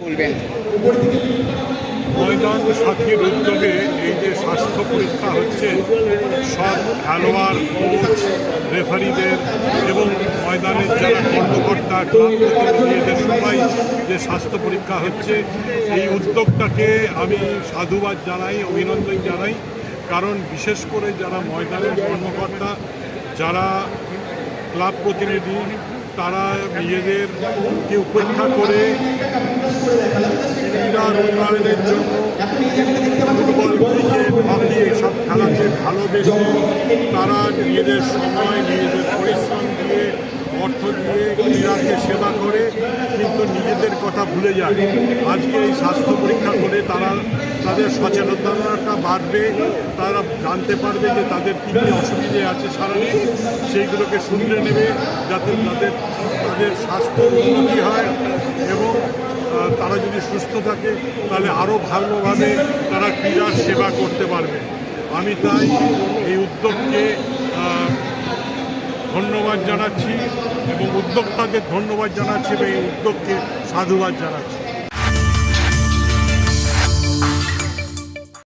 বলবেন? ময়দান সাথীর উদ্যোগে এই যে স্বাস্থ্য পরীক্ষা হচ্ছে সব খেলোয়াড় কোচ রেফারিদের এবং ময়দানের যারা কর্মকর্তা ক্লাব প্রতিনিধিদের সবাই যে স্বাস্থ্য পরীক্ষা হচ্ছে এই উদ্যোগটাকে আমি সাধুবাদ জানাই অভিনন্দন জানাই। কারণ বিশেষ করে যারা ময়দানের কর্মকর্তা যারা ক্লাব প্রতিনিধি তারা নিজেদেরকে উপেক্ষা করে ক্রীড়ার উন্নয়নের জন্য ফুটবল ক্রিকেট হকি এসব তারা নিজেদের সময় নিজেদের পরিশ্রম দিয়ে অর্থ দিয়ে ক্রীড়াকে সেবা করে কিন্তু নিজেদের কথা ভুলে যায় আজকে এই স্বাস্থ্য পরীক্ষা করে তারা তাদের সচেতনতাটা বাড়বে তারা জানতে পারবে যে তাদের কী কী অসুবিধে আছে সারাদিন সেইগুলোকে শুনতে নেবে যাতে তাদের তাদের স্বাস্থ্য উন্নতি হয় সুস্থ থাকে, তাহলে আরও ভালোভাবে তারা ক্রীড়ার সেবা করতে পারবে। আমি তাই এই উদ্যোগকে ধন্যবাদ জানাচ্ছি এবং উদ্যোক্তাকে ধন্যবাদ জানাচ্ছি এবং এই উদ্যোগকে সাধুবাদ জানাচ্ছি।